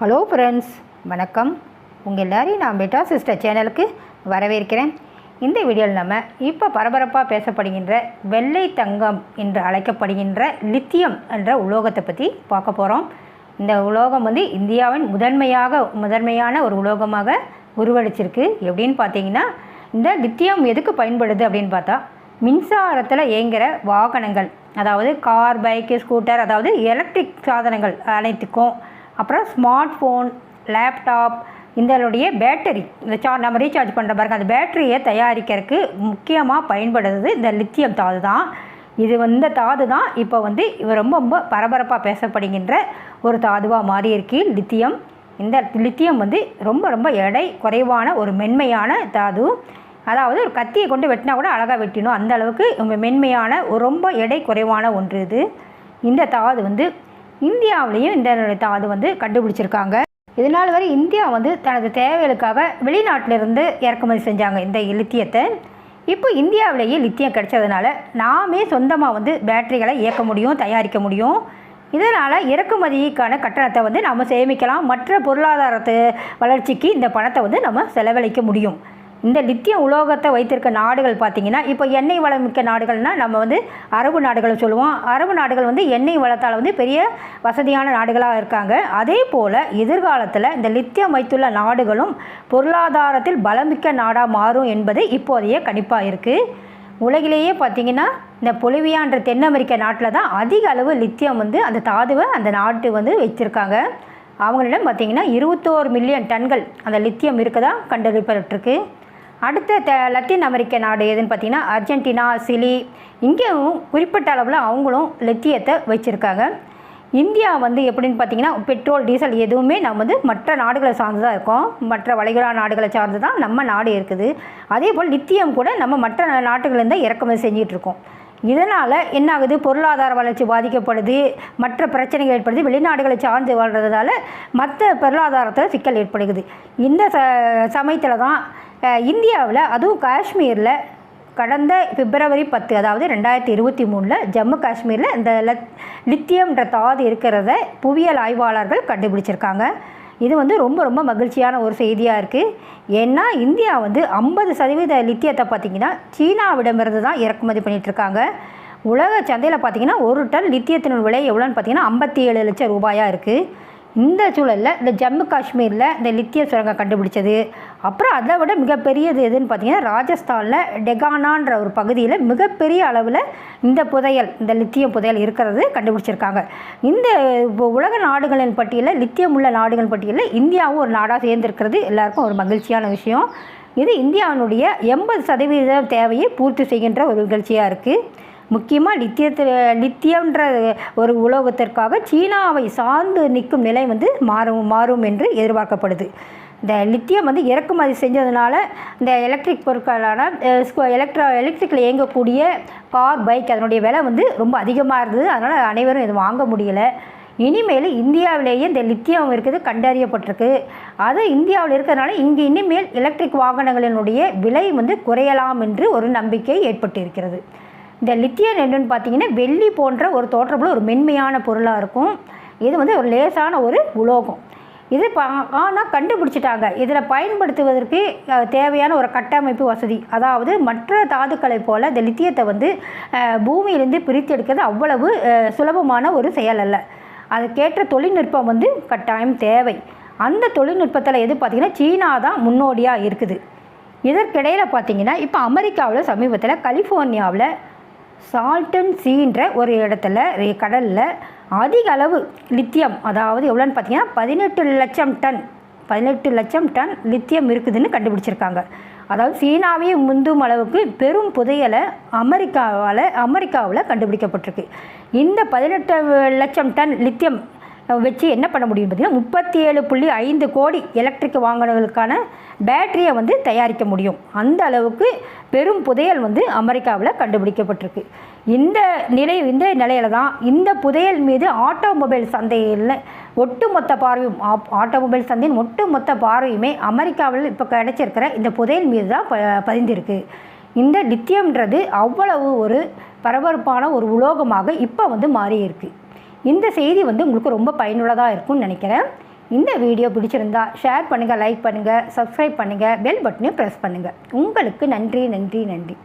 Hello friends வணக்கம். உங்கள் எல்லாரையும் நான் பெட்டா சிஸ்டர் சேனலுக்கு வரவேற்கிறேன். இந்த வீடியோவில் நம்ம இப்போ பரபரப்பாக பேசப்படுகின்ற வெள்ளை தங்கம் என்று அழைக்கப்படுகின்ற லித்தியம் என்ற உலோகத்தை பற்றி பார்க்க போகிறோம் இந்த உலோகம் வந்து இந்தியாவின் முதன்மையாக முதன்மையான ஒரு உலோகமாக உருவெடுச்சிருக்கு எப்படின்னு பார்த்தீங்கன்னா இந்த லித்தியம் எதுக்கு பயன்படுது அப்படின்னு பார்த்தா மின்சாரத்தில் இயங்குகிற வாகனங்கள் அதாவது கார் பைக்கு ஸ்கூட்டர் அதாவது எலக்ட்ரிக் சாதனங்கள் அனைத்துக்கும் அப்புறம் ஸ்மார்ட் ஃபோன் லேப்டாப் இதனுடைய பேட்டரி இந்த சா நம்ம ரீசார்ஜ் பண்ணுற பாருங்க அந்த பேட்டரியை தயாரிக்கிறதுக்கு முக்கியமாக பயன்படுறது இந்த லித்தியம் தாது தான். இது வந்து தாது தான் இப்போ வந்து இவர் ரொம்ப ரொம்ப பரபரப்பாக பேசப்படுகின்ற ஒரு தாதுவாக மாறி இருக்கு லித்தியம் இந்த லித்தியம் வந்து ரொம்ப ரொம்ப எடை குறைவான ஒரு மென்மையான தாது. அதாவது ஒரு கத்தியை கொண்டு வெட்டினா கூட அழகாக வெட்டினோம் அந்த அளவுக்கு மென்மையான ரொம்ப எடை குறைவான ஒன்று இது. இந்த தாது வந்து இந்தியாவிலையும் இந்த தாது வந்து கண்டுபிடிச்சிருக்காங்க. இதனால் வரை இந்தியா வந்து தனது தேவைகளுக்காக வெளிநாட்டிலிருந்து இறக்குமதி செஞ்சாங்க இந்த லித்தியத்தை. இப்போ இந்தியாவிலேயே லித்தியம் கிடைச்சதுனால நாமே சொந்தமாக வந்து பேட்டரிகளை இயக்க முடியும் தயாரிக்க முடியும். இதனால் இறக்குமதிக்கான கட்டணத்தை வந்து நம்ம சேமிக்கலாம். மற்ற பொருளாதாரத்து வளர்ச்சிக்கு இந்த பணத்தை வந்து நம்ம செலவழிக்க முடியும். இந்த லித்தியம் உலோகத்தை வைத்திருக்க நாடுகள் பார்த்திங்கன்னா இப்போ எண்ணெய் வளம் மிக்க நாடுகள்னால் நம்ம வந்து அரபு நாடுகள் சொல்லுவோம். அரபு நாடுகள் வந்து எண்ணெய் வளத்தால் வந்து பெரிய வசதியான நாடுகளாக இருக்காங்க. அதே போல் எதிர்காலத்தில் இந்த லித்தியம் வைத்துள்ள நாடுகளும் பொருளாதாரத்தில் பலமிக்க நாடாக மாறும் என்பது இப்போதைய கணிப்பாக இருக்குது உலகிலேயே பார்த்திங்கன்னா இந்த பொலிவியான்ற தென் அமெரிக்க நாட்டில் தான் அதிக அளவு லித்தியம் வந்து அந்த தாதுவை அந்த நாட்டு வந்து வச்சுருக்காங்க அவங்களிடம் பார்த்திங்கன்னா இருபத்தோரு மில்லியன் டன்கள் அந்த லித்தியம் இருக்கதா கண்டறியப்பட்டிருக்கு. அடுத்த த லத்தீன் அமெரிக்க நாடு எதுன்னு பார்த்தீங்கன்னா அர்ஜென்டினா சிலி. இங்கேயும் குறிப்பிட்ட அளவில் அவங்களும் லித்தியத்தை வச்சுருக்காங்க. இந்தியா வந்து எப்படின்னு பார்த்தீங்கன்னா பெட்ரோல் டீசல் எதுவுமே நம்ம வந்து மற்ற நாடுகளை சார்ந்து தான் இருக்கோம். மற்ற வளைகுடா நாடுகளை சார்ந்து தான் நம்ம நாடு இருக்குது. அதே போல் லித்தியம் கூட நம்ம மற்ற நாட்டுகள்லேருந்து இறக்குமதி செஞ்சிகிட்ருக்கோம் இருக்கோம். இதனால் என்ன ஆகுது? பொருளாதார வளர்ச்சி பாதிக்கப்படுது. மற்ற பிரச்சனைகள் ஏற்படுது. வெளிநாடுகளை சார்ந்து வாழ்கிறதுனால மற்ற பொருளாதாரத்தில் சிக்கல் ஏற்படுகிறது. இந்த ச சமயத்தில் தான் இந்தியாவில் அதுவும் காஷ்மீரில் கடந்த பிப்ரவரி பத்து அதாவது ரெண்டாயிரத்தி இருபத்தி மூணில் ஜம்மு காஷ்மீரில் இந்த லித்தியம்ன்ற தாது இருக்கிறத புவியியல் ஆய்வாளர்கள் கண்டுபிடிச்சிருக்காங்க. இது வந்து ரொம்ப ரொம்ப மகிழ்ச்சியான ஒரு செய்தியாக இருக்குது ஏன்னா இந்தியா வந்து ஐம்பது சதவீத லித்தியத்தை பார்த்திங்கன்னா சீனாவிடமிருந்து தான் இறக்குமதி பண்ணிகிட்ருக்காங்க உலக சந்தையில் பார்த்திங்கன்னா ஒரு டன் லித்தியத்தின் விலை எவ்வளோன்னு பார்த்திங்கன்னா ஐம்பத்தி ஏழு லட்சம் ரூபாயாக இருக்குது இந்த சூழலில் இந்த ஜம்மு காஷ்மீரில் இந்த லித்திய சுரங்கம் கண்டுபிடிச்சது. அப்புறம் அதை விட மிகப்பெரியது எதுன்னு பார்த்தீங்கன்னா ராஜஸ்தானில் டெகானான்ற ஒரு பகுதியில் மிகப்பெரிய அளவில் இந்த புதையல் இந்த லித்தியம் புதையல் இருக்கிறது கண்டுபிடிச்சிருக்காங்க. இந்த உலக நாடுகளின் பட்டியலில் லித்தியம் உள்ள நாடுகள் பட்டியலில் இந்தியாவும் ஒரு நாடாக சேர்ந்திருக்கிறது. எல்லாருக்கும் ஒரு மகிழ்ச்சியான விஷயம். இது இந்தியாவினுடைய எண்பது சதவீத தேவையை பூர்த்தி செய்கின்ற ஒரு நிகழ்ச்சியாக இருக்குது முக்கியமாக லித்தியத்தில் லித்தியன்ற ஒரு உலோகத்திற்காக சீனாவை சார்ந்து நிற்கும் நிலை வந்து மாறும் மாறும் என்று எதிர்பார்க்கப்படுது. இந்த லித்தியம் வந்து இறக்குமதி செஞ்சதுனால இந்த எலக்ட்ரிக் பொருட்களான எலக்ட்ரா எலக்ட்ரிக்கில் இயங்கக்கூடிய கார் பைக் அதனுடைய விலை வந்து ரொம்ப அதிகமாக இருந்தது. அதனால் அனைவரும் இது வாங்க முடியலை. இனிமேல் இந்தியாவிலேயே இந்த லித்தியம் இருக்குது கண்டறியப்பட்டிருக்கு. அது இந்தியாவில் இருக்கிறதுனால இங்கே இனிமேல் எலக்ட்ரிக் வாகனங்களினுடைய விலை வந்து குறையலாம் என்று ஒரு நம்பிக்கை ஏற்பட்டு இருக்கிறது இந்த லித்தியம் என்னென்னு பார்த்தீங்கன்னா வெள்ளி போன்ற ஒரு தோற்றமுள்ள ஒரு மென்மையான பொருளாக இருக்கும். இது வந்து ஒரு லேசான ஒரு உலோகம். இது பா ஆனால் கண்டுபிடிச்சிட்டாங்க. இதில் பயன்படுத்துவதற்கு தேவையான ஒரு கட்டமைப்பு வசதி. அதாவது மற்ற தாதுக்களைப் போல் இந்த லித்தியத்தை வந்து பூமியிலேருந்து பிரித்து எடுக்கிறது அவ்வளவு சுலபமான ஒரு செயல் அல்ல. அதுக்கேற்ற தொழில்நுட்பம் வந்து கட்டாயம் தேவை. அந்த தொழில்நுட்பத்தில் எது பார்த்திங்கன்னா சீனா தான் முன்னோடியாக இருக்குது. இதற்கிடையில் பார்த்திங்கன்னா இப்போ அமெரிக்காவில் சமீபத்தில் கலிஃபோர்னியாவில் சால்டன் சீன்ற ஒரு இடத்துல கடலில் அதிக அளவு லித்தியம் அதாவது எவ்வளோன்னு பார்த்தீங்கன்னா பதினெட்டு லட்சம் டன் பதினெட்டு லட்சம் டன் லித்தியம் இருக்குதுன்னு கண்டுபிடிச்சிருக்காங்க. அதாவது சீனாவே முந்தும் அளவுக்கு பெரும் புதையலை அமெரிக்காவால் அமெரிக்காவில் கண்டுபிடிக்கப்பட்டிருக்கு. இந்த பதினெட்டு லட்சம் டன் லித்தியம் வச்சு என்ன பண்ண முடியும் பார்த்திங்கன்னா முப்பத்தி ஏழு புள்ளி ஐந்து கோடி எலக்ட்ரிக் வாகனங்களுக்கான பேட்டரியை வந்து தயாரிக்க முடியும். அந்த அளவுக்கு பெரும் புதையல் வந்து அமெரிக்காவில் கண்டுபிடிக்கப்பட்டிருக்கு. இந்த நிலை இந்த நிலையில தான் இந்த புதையல் மீது ஆட்டோமொபைல் சந்தையில் ஒட்டுமொத்த பார்வையும் ஆட்டோமொபைல் சந்தையின் ஒட்டுமொத்த பார்வையுமே அமெரிக்காவில் இப்போ கிடைச்சிருக்கிற இந்த புதையல் மீது தான் ப பதிந்திருக்கு. இந்த லித்தியம்ன்றது அவ்வளவு ஒரு பரபரப்பான ஒரு உலோகமாக இப்போ வந்து மாறியிருக்கு. இந்த செய்தி வந்து உங்களுக்கு ரொம்ப பயனுள்ளதாக இருக்கும்னு நினைக்கிறேன். இந்த வீடியோ பிடிச்சிருந்தா ஷேர் பண்ணுங்கள் லைக் பண்ணுங்கள் சப்ஸ்கிரைப் பண்ணுங்கள் பெல் பட்டனையும் ப்ரெஸ் பண்ணுங்கள் உங்களுக்கு நன்றி நன்றி நன்றி.